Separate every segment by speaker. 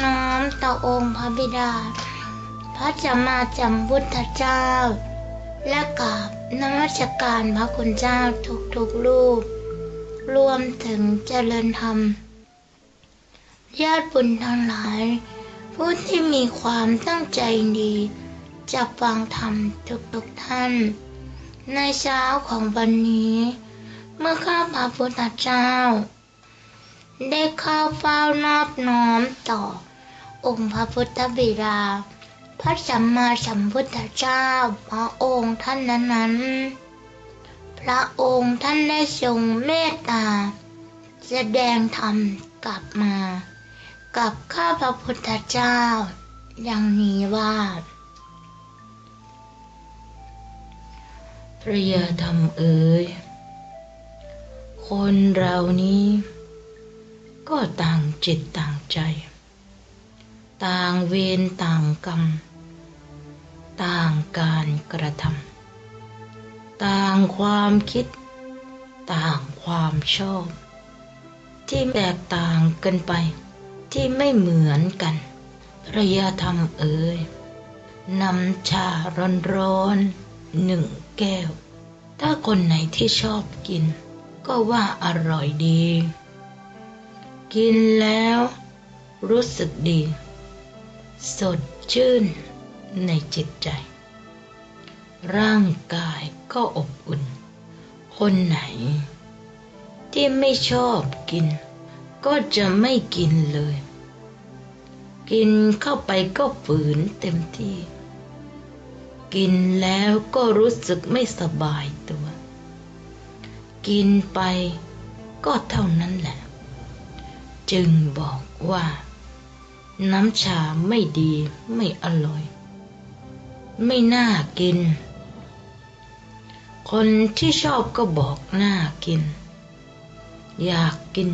Speaker 1: น้อมต่อองค์พระบิดา พระสัมมาสัมพุทธเจ้า และกราบนมัสการพระคุณเจ้าทุกๆรูป รวมถึงเจริญธรรมญาติบุญทั้งหลาย ผู้ที่มีความตั้งใจดีจะฟังธรรมทุกๆท่าน ในเช้าของวันนี้ เมื่อข้าพระพุทธเจ้า ได้เข้าเฝ้านอบน้อมต่อ องค์พระพุทธบิดา พระสัมมาสัมพุทธเจ้าพระองค์ท่านนั้นๆ พระองค์ท่านได้ทรงเมตตา แสดงธรรมกลับมา กับข้าพระพุทธเจ้า อย่างนี้ว่า
Speaker 2: พระยาธรรมเอ๋ยคนเรานี้ ก็ต่างจิตต่างใจ ต่างเวรต่างกรรม ต่างการกระทำต่างความคิด ต่างความชอบ ที่แตกต่างกันไป ที่ไม่เหมือนกันพระยาธรรมเอ๋ยนำชาร้อนๆหนึ่งแก้ว ถ้าคนไหนที่ชอบกิน ก็ว่าอร่อยดี กินแล้ว รู้สึกดี สดชื่นในจิตใจ ร่างกายก็อบอุ่น คนไหน ที่ไม่ชอบกิน ก็จะไม่กินเลย กินเข้าไปก็ฝืนเต็มที่ กินแล้วก็รู้สึกไม่สบายตัว กินไปก็เท่านั้น จึงบอกว่า น้ำชาไม่ดีไม่อร่อย ไม่น่ากิน คนที่ชอบก็บอกน่ากิน อยากกิน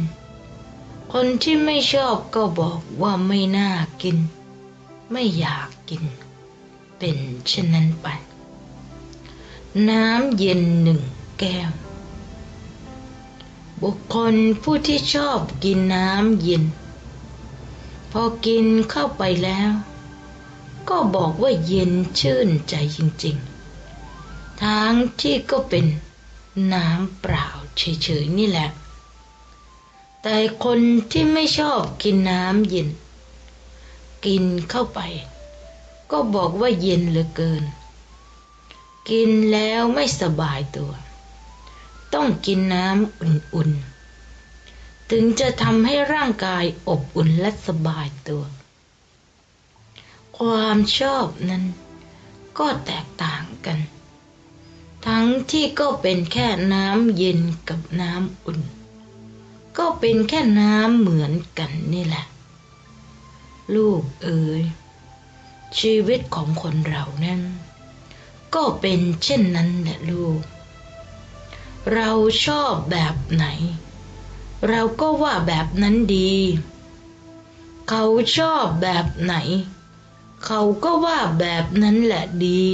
Speaker 2: คนที่ไม่ชอบก็บอกว่าไม่น่ากิน ไม่อยากกิน เป็นเช่นนั้นไป น้ำเย็นหนึ่งแก้ว บุคคลผู้ที่ชอบกินน้ำเย็น พอกินเข้าไปแล้ว ก็บอกว่าเย็นชื่นใจจริงๆ ทั้งที่ก็เป็นน้ำเปล่าเฉยๆนี่แหละ แต่คนที่ไม่ชอบกินน้ำเย็น กินเข้าไป ก็บอกว่าเย็นเหลือเกิน กินแล้วไม่สบายตัว ต้องกินน้ำอุ่นๆ ถึงจะทำให้ร่างกายอบอุ่นและสบายตัว ความชอบนั้นก็แตกต่างกัน ทั้งที่ก็เป็นแค่น้ำเย็นกับน้ำอุ่น ก็เป็นแค่น้ำเหมือนกันนี่แหละ ลูกเอ๋ยชีวิตของคนเรานั้น ก็เป็นเช่นนั้นแหละลูก เราชอบแบบไหน เราก็ว่าแบบนั้นดี เขาชอบแบบไหน เขาก็ว่าแบบนั้นแหละดี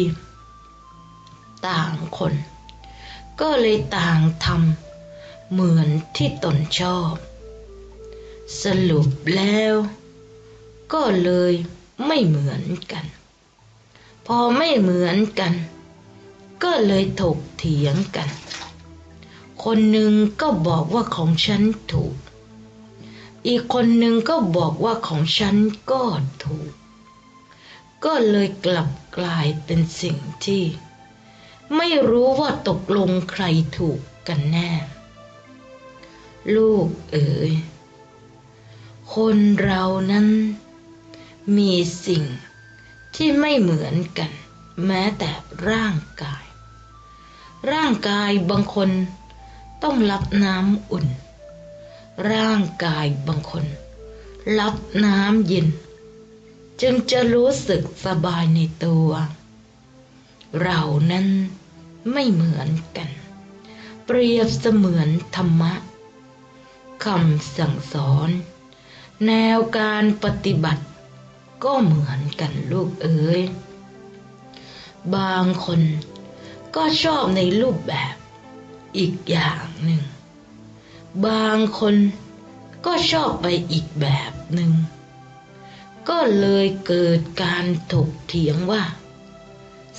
Speaker 2: ต่างคน ก็เลยต่างทำเหมือนที่ตนชอบ สรุปแล้ว ก็เลยไม่เหมือนกัน พอไม่เหมือนกัน ก็เลยถกเถียงกัน คนหนึ่งก็บอกว่าของฉันถูก อีกคนหนึ่งก็บอกว่าของฉันก็ถูก ก็เลยกลับกลายเป็นสิ่งที่ ไม่รู้ว่าตกลงใครถูกกันแน่ ลูกเอ๋ย คนเรานั้น มีสิ่งที่ไม่เหมือนกัน แม้แต่ร่างกาย ร่างกายบางคน ต้องรับน้ำอุ่น ร่างกายบางคน รับน้ำเย็น จึงจะรู้สึกสบายในตัว เรานั้นไม่เหมือนกัน เปรียบเสมือนธรรมะคำสั่งสอน แนวการปฏิบัติ ก็เหมือนกันลูกเอ๋ยบางคนก็ชอบในรูปแบบ อีกอย่างหนึ่ง บางคนก็ชอบไปอีกแบบหนึ่ง ก็เลยเกิดการถกเถียงว่า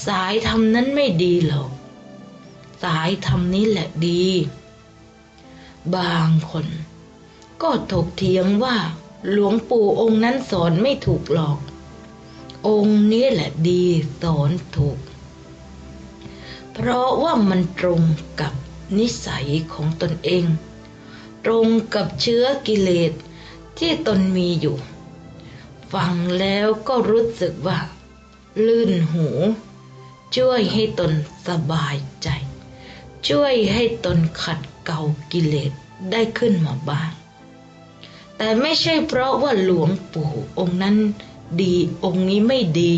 Speaker 2: สายธรรมนั้นไม่ดีหรอก สายธรรมนี้แหละดี บางคน ก็ถกเถียงว่า หลวงปู่องค์นั้นสอนไม่ถูกหรอก องค์นี้แหละดีสอนถูก เพราะว่ามันตรงกับ นิสัยของตนเอง ตรงกับเชื้อกิเลสที่ตนมีอยู่ ฟังแล้วก็รู้สึกว่า ลื่นหู ช่วยให้ตนสบายใจ ช่วยให้ตนขัดเกลากิเลสได้ขึ้นมาบ้าง แต่ไม่ใช่เพราะว่าหลวงปู่องค์นั้นดีองค์นี้ไม่ดี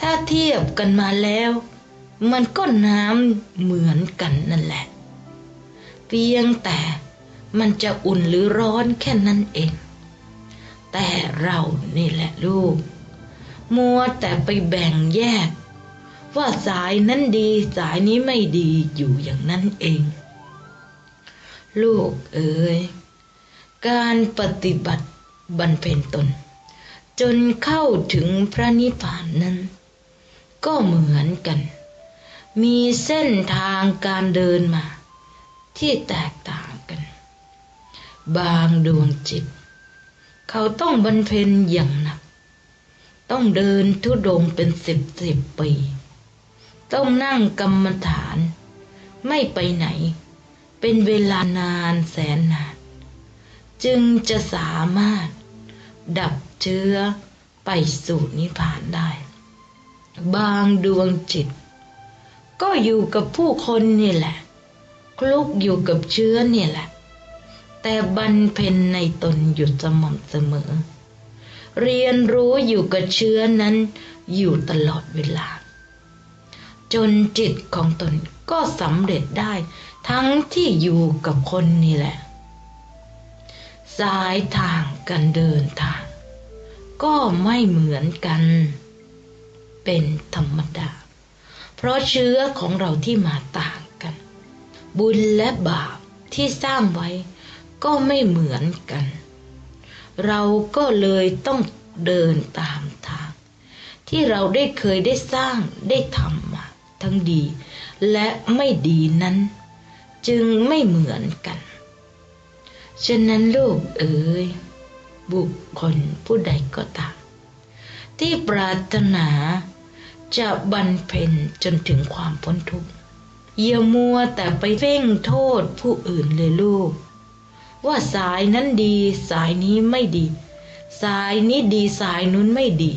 Speaker 2: ถ้าเทียบกันมาแล้ว มันก็น้ำเหมือนกันนั่นแหละ เพียงแต่มันจะอุ่นหรือร้อนแค่นั้นเอง แต่เรานี่แหละลูก มัวแต่ไปแบ่งแยก ว่าสายนั้นดีสายนี้ไม่ดีอยู่อย่างนั้นเอง ลูกเอ๋ยการปฏิบัติบรรเพ็ญตน จนเข้าถึงพระนิพพานนั้น ก็เหมือนกัน มีเส้นทางการเดินมา ที่แตกต่างกัน บางดวงจิต เขาต้องบรรเพ็ญอย่างหนัก ต้องเดินทุดงเป็นสิบสิบปี ต้องนั่งกรรมฐาน ไม่ไปไหน เป็นเวลานานแสนนาน จึงจะสามารถดับเชื้อไปสู่นิพพานได้ บางดวงจิต ก็อยู่กับผู้คนนี่แหละ คลุกอยู่กับเชื้อนี่แหละ แต่บรรเพ็ญในตนอยู่สม่ำเสมอ เรียนรู้อยู่กับเชื้อนั้นอยู่ตลอดเวลา จนจิตของตนก็สำเร็จได้ทั้งที่อยู่กับคนนี่แหละ สายทางการเดินทาง ก็ไม่เหมือนกัน เป็นธรรมดา ราะเชื้อของเราที่มาต่างกัน บุญและบาปที่สร้างไว้ก็ไม่เหมือนกัน เราก็เลยต้องเดินตามทาง ที่เราได้เคยได้สร้างได้ทำมาทั้งดีและไม่ดีนั้น จึงไม่เหมือนกัน ฉะนั้นลูกเอ๋ยบุคคลผู้ใดก็ตามที่ปรารถนา จะบรรเพ็ญจนถึงความพ้นทุกข์อย่ามัวแต่ไปเพ่งโทษผู้อื่นเลยลูก ว่าสายนั้นดีสายนี้ไม่ดี สายนี้ดีสายนู้นไม่ดี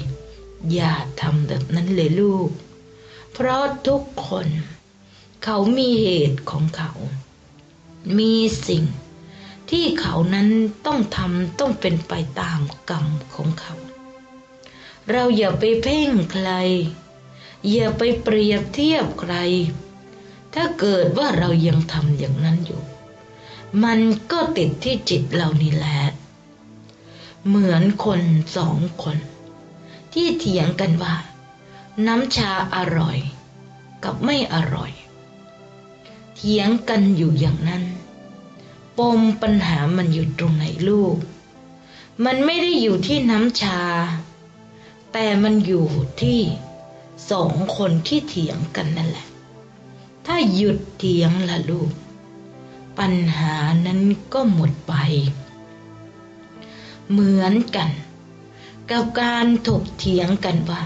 Speaker 2: อย่าทำแบบนั้นเลยลูก เพราะทุกคน เขามีเหตุของเขา มีสิ่งที่เขานั้นต้องทำต้องเป็นไปตามกรรมของเขา เราอย่าไปเพ่งใคร อย่าไปเปรียบเทียบใคร ถ้าเกิดว่าเรายังทำอย่างนั้นอยู่ มันก็ติดที่จิตเรานี่แหละ เหมือนคนสองคน ที่เถียงกันว่า น้ำชาอร่อย กับไม่อร่อย เถียงกันอยู่อย่างนั้น ปมปัญหามันอยู่ตรงไหนลูก มันไม่ได้อยู่ที่น้ำชา แต่มันอยู่ที่ สองคนที่เถียงกันนั่นแหละ ถ้าหยุดเถียงล่ะลูก ปัญหานั้นก็หมดไป เหมือนกัน กับการถกเถียงกันว่า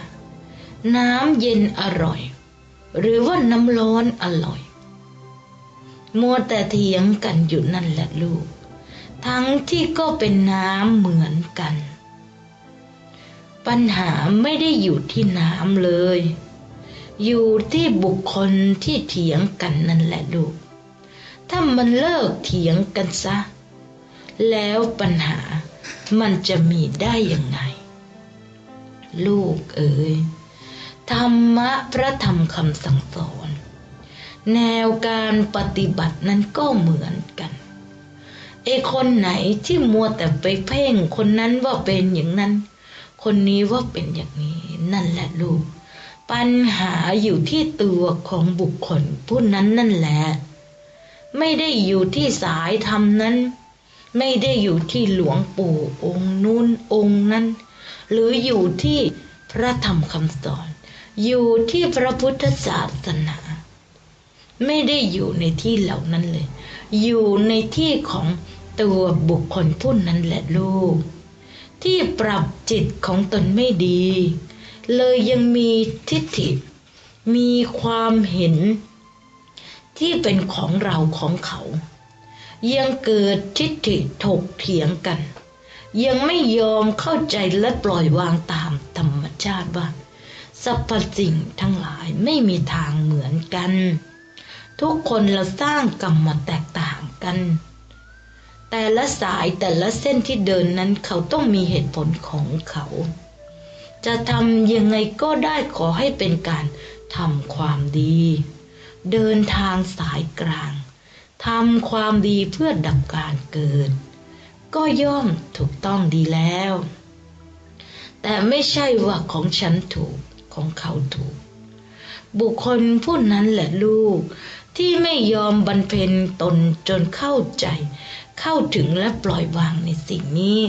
Speaker 2: น้ำเย็นอร่อย หรือว่าน้ำร้อนอร่อยมัวแต่เถียงกันอยู่นั่นแหละลูก ทั้งที่ก็เป็นน้ำเหมือนกัน ปัญหาไม่ได้อยู่ที่น้ำเลย อยู่ที่บุคคลที่เถียงกันนั่นแหละลูก ถ้ามันเลิกเถียงกันซะ แล้วปัญหามันจะมีได้ยังไง ลูกเอ๋ยธรรมะพระธรรมคำสั่งสอน แนวการปฏิบัตินั้นก็เหมือนกันไอคนไหนที่มัวแต่ไปเพ่งคนนั้นว่าเป็นอย่างนั้น คนนี้ว่าเป็นอย่างนี้ นั่นแหละลูก ปัญหาอยู่ที่ตัวของบุคคลผู้นั้นนั่นแหละ ไม่ได้อยู่ที่สายธรรมนั้น ไม่ได้อยู่ที่หลวงปู่องค์นู้นองค์นั้น หรืออยู่ที่พระธรรมคำสอน อยู่ที่พระพุทธศาสนา ไม่ได้อยู่ในที่เหล่านั้นเลย อยู่ในที่ของตัวบุคคลผู้นั้นแหละลูก ที่ปรับจิตของตนไม่ดี เลยยังมีทิฏฐิ มีความเห็น ที่เป็นของเราของเขา ยังเกิดทิฏฐิถกเถียงกัน ยังไม่ยอมเข้าใจและปล่อยวางตามธรรมชาติว่าสรรพสิ่งทั้งหลายไม่มีทางเหมือนกัน ทุกคนเราสร้างกรรมมาแตกต่างกัน แต่ละสายแต่ละเส้นที่เดินนั้นเขาต้องมีเหตุผลของเขา จะทำยังไงก็ได้ขอให้เป็นการทำความดี เดินทางสายกลางทำความดีเพื่อดับการเกิด ก็ย่อมถูกต้องดีแล้ว แต่ไม่ใช่ว่าของฉันถูกของเขาถูก บุคคลผู้นั้นแหละลูกที่ไม่ยอมบรรเพ็ญตนจนเข้าใจ เข้าถึงและปล่อยวางในสิ่งนี้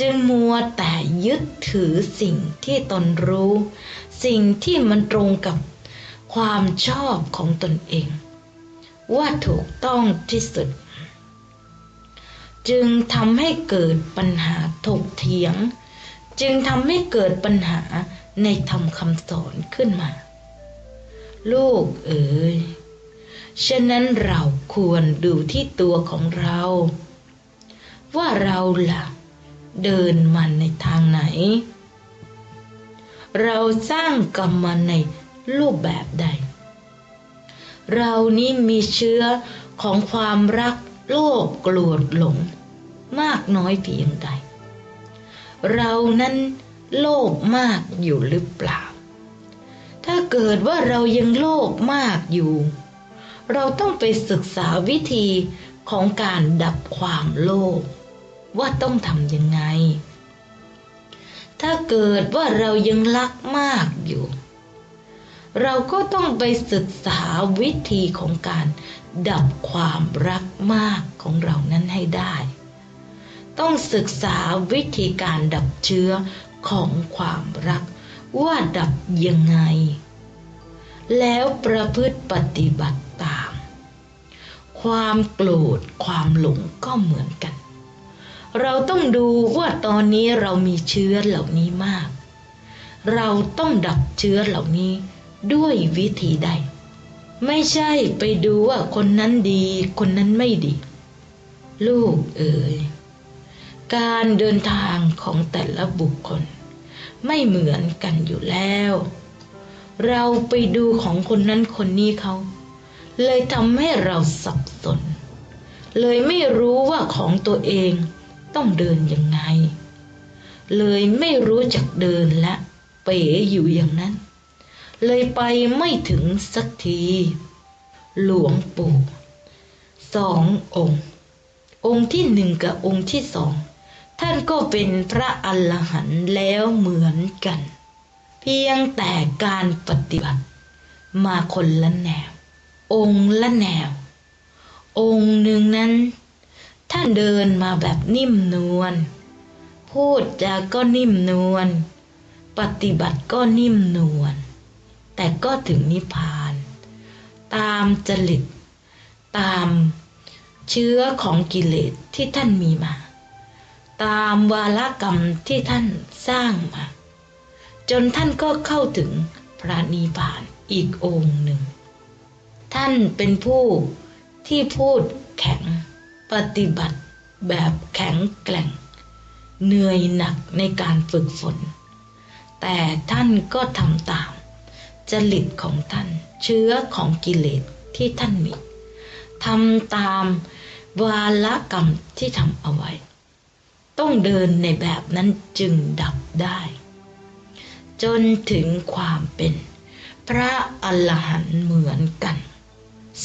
Speaker 2: จึงมัวแต่ยึดถือสิ่งที่ตนรู้ สิ่งที่มันตรงกับความชอบของตนเอง ว่าถูกต้องที่สุด จึงทำให้เกิดปัญหาถกเถียง จึงทำให้เกิดปัญหาในธรรมคำสอนขึ้นมา ลูกเอ๋ย ฉะนั้นเราควรดูที่ตัวของเรา ว่าเราล่ะ เดินมาในทางไหน เราสร้างกรรมมาในรูปแบบใด เรานี้มีเชื้อของความรักโลภโกรธหลง มากน้อยเพียงใด เรานั้นโลภมากอยู่หรือเปล่า ถ้าเกิดว่าเรายังโลภมากอยู่ เราต้องไปศึกษาวิธีของการดับความโลภว่าต้องทำยังไง ถ้าเกิดว่าเรายังรักมากอยู่ เราก็ต้องไปศึกษาวิธีของการดับความรักมากของเรานั้นให้ได้ ต้องศึกษาวิธีการดับเชื้อของความรักว่าดับยังไง แล้วประพฤติปฏิบัติตาม ความโกรธความหลงก็เหมือนกัน เราต้องดูว่าตอนนี้เรามีเชื้อเหล่านี้มาก เราต้องดับเชื้อเหล่านี้ด้วยวิธีใด ไม่ใช่ไปดูว่าคนนั้นดีคนนั้นไม่ดี ลูกเอ๋ยการเดินทางของแต่ละบุคคล ไม่เหมือนกันอยู่แล้ว เราไปดูของคนนั้นคนนี้เขา เลยทำให้เราสับสน เลยไม่รู้ว่าของตัวเองต้องเดินยังไง เลยไม่รู้จักเดินและเป๋อยู่อย่างนั้น เลยไปไม่ถึงสักที หลวงปู่สององค์ องค์ที่หนึ่งกับองค์ที่สอง ท่านก็เป็นพระอรหันต์แล้วเหมือนกัน เพียงแต่การปฏิบัติมาคนละแนว องค์ละแนว องค์หนึ่งนั้น ท่านเดินมาแบบนิ่มนวล พูดจาก็นิ่มนวล ปฏิบัติก็นิ่มนวล แต่ก็ถึงนิพพาน ตามจริต ตามเชื้อของกิเลสที่ท่านมีมา ตามวาลกรรมที่ท่านสร้างมา จนท่านก็เข้าถึงพระนิพพานอีกองค์หนึ่ง ท่านเป็นผู้ที่พูดแข็งปฏิบัติแบบแข็งแกร่ง เหนื่อยหนักในการฝึกฝน แต่ท่านก็ทำตาม จริตของท่านเชื้อของกิเลสที่ท่านมีทำตามวาลกรรมที่ทำเอาไว้ ต้องเดินในแบบนั้นจึงดับได้ จนถึงความเป็น พระอรหันต์เหมือนกัน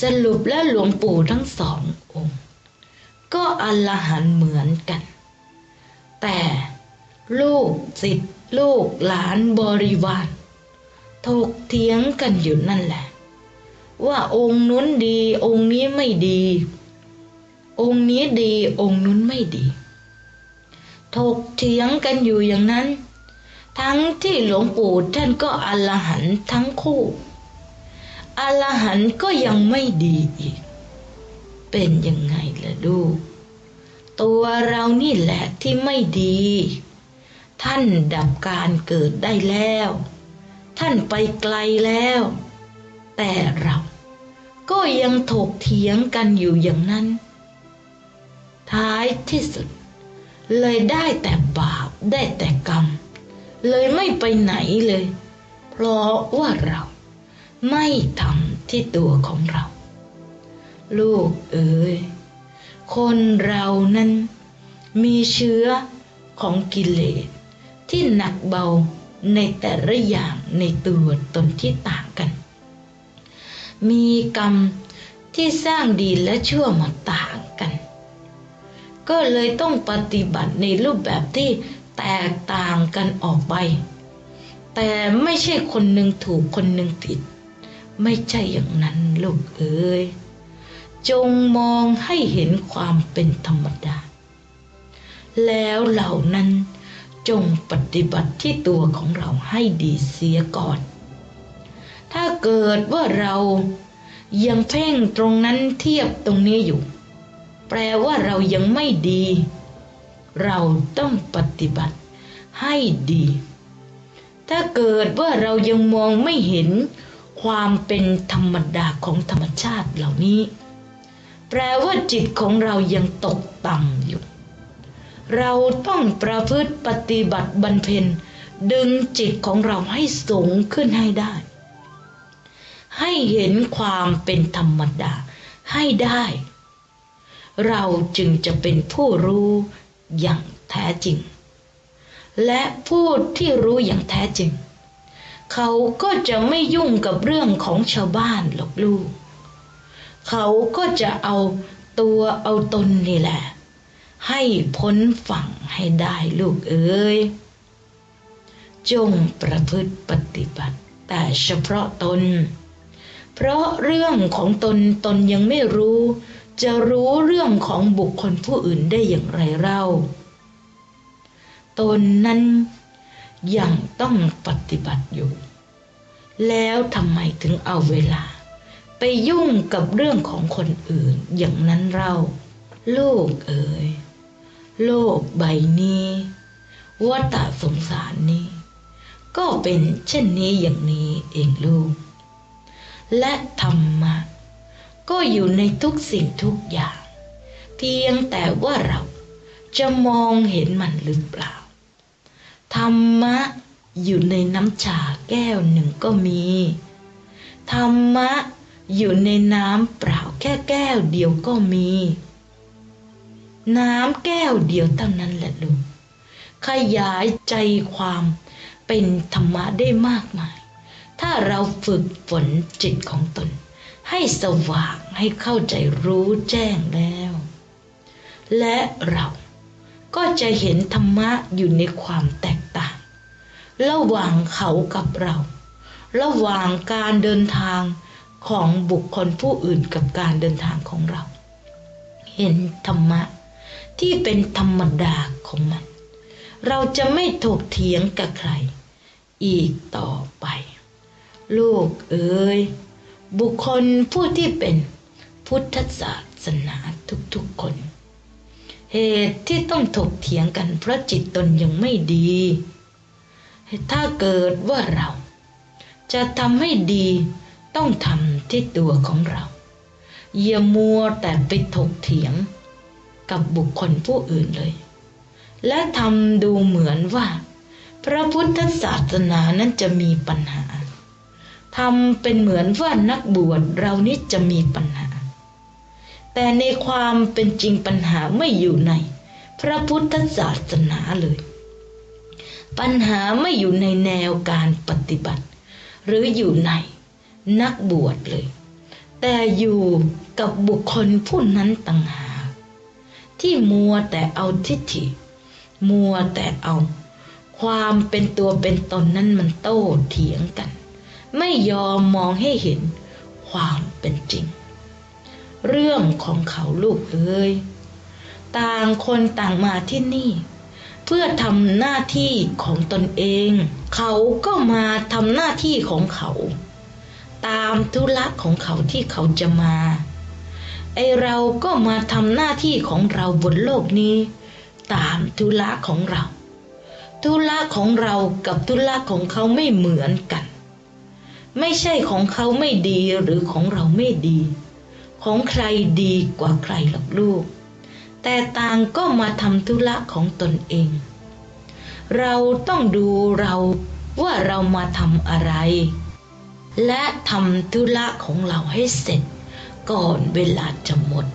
Speaker 2: สรุปแล้วหลวงปู่ทั้งสององค์ ก็อรหันเหมือนกัน แต่ลูกศิษย์ลูกหลานบริวารถกเถียงกันอยู่นั่นแหละ ว่าองค์นู้นดีองค์นี้ไม่ดี องค์นี้ดีองค์นู้นไม่ดี ถกเถียงกันอยู่อย่างนั้น ทั้งที่หลวงปู่ท่านก็อรหันทั้งคู่ อรหันก็ยังไม่ดีอีก เป็นยังไงล่ะลูก ตัวเรานี่แหละที่ไม่ดี ท่านดับการเกิดได้แล้ว ท่านไปไกลแล้ว แต่เราก็ยังถกเถียงกันอยู่อย่างนั้น ท้ายที่สุด เลยได้แต่บาปได้แต่กรรม เลยไม่ไปไหนเลย เพราะว่าเรา ไม่ทำที่ตัวของเรา ลูกเอ๋ยคนเรานั้น มีเชื้อของกิเลสที่หนักเบาในแต่ละอย่างในตัวตนที่ต่างกัน มีกรรมที่สร้างดีและชั่วมาต่างกัน ก็เลยต้องปฏิบัติในรูปแบบที่แตกต่างกันออกไป แต่ไม่ใช่คนหนึ่งถูกคนหนึ่งผิด ไม่ใช่อย่างนั้นลูกเอ๋ยจงมองให้เห็นความเป็นธรรมดา แล้วเหล่านั้นจงปฏิบัติที่ตัวของเราให้ดีเสียก่อน ถ้าเกิดว่าเรายังเพ่งตรงนั้นเทียบตรงนี้อยู่ แปลว่าเรายังไม่ดี เราต้องปฏิบัติให้ดี ถ้าเกิดว่าเรายังมองไม่เห็น ความเป็นธรรมดาของธรรมชาติเหล่านี้ แปลว่าจิตของเรายังตกต่ำอยู่ เราต้องประพฤติปฏิบัติบรรเพนดึงจิตของเราให้สูงขึ้นให้ได้ ให้เห็นความเป็นธรรมดาให้ได้ เราจึงจะเป็นผู้รู้อย่างแท้จริง และผู้ที่รู้อย่างแท้จริง เขาก็จะไม่ยุ่งกับเรื่องของชาวบ้านหรอกลูก เขาก็จะเอาตัวเอาตนนี่แหละ ให้พ้นฝั่งให้ได้ลูกเอ้ย จงประพฤติปฏิบัติ แต่เฉพาะตน เพราะเรื่องของตนตนยังไม่รู้ จะรู้เรื่องของบุคคลผู้อื่นได้อย่างไรเล่า ตนนั้นยังต้องปฏิบัติอยู่ แล้วทำไมถึงเอาเวลา ไปยุ่งกับเรื่องของคนอื่นอย่างนั้นเราลูกเอ๋ยโลกใบนี้วัฏสงสารนี้ ก็เป็นเช่นนี้อย่างนี้เองลูก และธรรมะ ก็อยู่ในทุกสิ่งทุกอย่าง เพียงแต่ว่าเราจะมองเห็นมันหรือเปล่า ธรรมะ อยู่ในน้ำชาแก้วหนึ่งก็มี ธรรมะอยู่ในน้ำเปล่าแค่แก้วเดียวก็มี น้ำแก้วเดียวเท่านั้นแหละลูกขยายใจความเป็นธรรมะได้มากมาย ถ้าเราฝึกฝนจิตของตน ให้สว่างให้เข้าใจรู้แจ้งแล้ว และเราก็จะเห็นธรรมะอยู่ในความแตกต่าง ระหว่างเขากับเรา ระหว่างการเดินทางของบุคคลผู้อื่นกับการเดินทางของเรา เห็นธรรมะที่เป็นธรรมดาของมัน เราจะไม่ถกเถียงกับใคร อีกต่อไป ลูกเอ๋ยบุคคลผู้ที่เป็นพุทธศาสนาทุกๆคน เหตุที่ต้องถกเถียงกันเพราะจิตตนยังไม่ดี ถ้าเกิดว่าเรา จะทำให้ดีต้องทำที่ตัวของเรา อย่ามัวแต่ไปถกเถียงกับบุคคลผู้อื่นเลย และทำดูเหมือนว่า พระพุทธศาสนานั้นจะมีปัญหาทำเป็นเหมือนว่านักบวชเรานี่จะมีปัญหา แต่ในความเป็นจริงปัญหาไม่อยู่ใน พระพุทธศาสนาเลย ปัญหาไม่อยู่ในแนวการปฏิบัติ หรืออยู่ในนักบวชเลย แต่อยู่กับบุคคลผู้นั้นต่างหากที่มัวแต่เอาทิฏฐิ มัวแต่เอา ความเป็นตัวเป็นตนนั้นมันโต้เถียงกัน ไม่ยอมมองให้เห็นความเป็นจริง เรื่องของเขาลูกเอ้ยต่างคนต่างมาที่นี่ เพื่อทำหน้าที่ของตนเอง เขาก็มาทำหน้าที่ของเขา ตามธุระของเขาที่เขาจะมา ไอเราก็มาทำหน้าที่ของเราบนโลกนี้ ตามธุระของเรา ธุระของเรากับธุระของเขาไม่เหมือนกัน ไม่ใช่ของเขาไม่ดีหรือของเราไม่ดี ของใครดีกว่าใครหรอกลูก แต่ต่างก็มาทำธุระของตนเอง เราต้องดูเราว่าเรามาทำอะไร และทำธุระของเราให้เสร็จ ก่อนเวลาจะหมด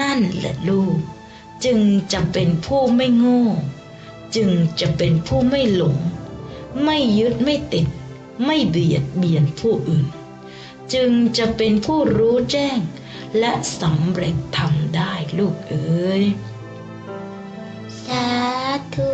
Speaker 2: นั่นแหละลูก จึงจะเป็นผู้ไม่โง่ จึงจะเป็นผู้ไม่หลง ไม่ยึดไม่ติด ไม่เบียดเบียนผู้อื่น จึงจะเป็นผู้รู้แจ้ง และสำเร็จทำได้ลูกเอ๋ย สาธุ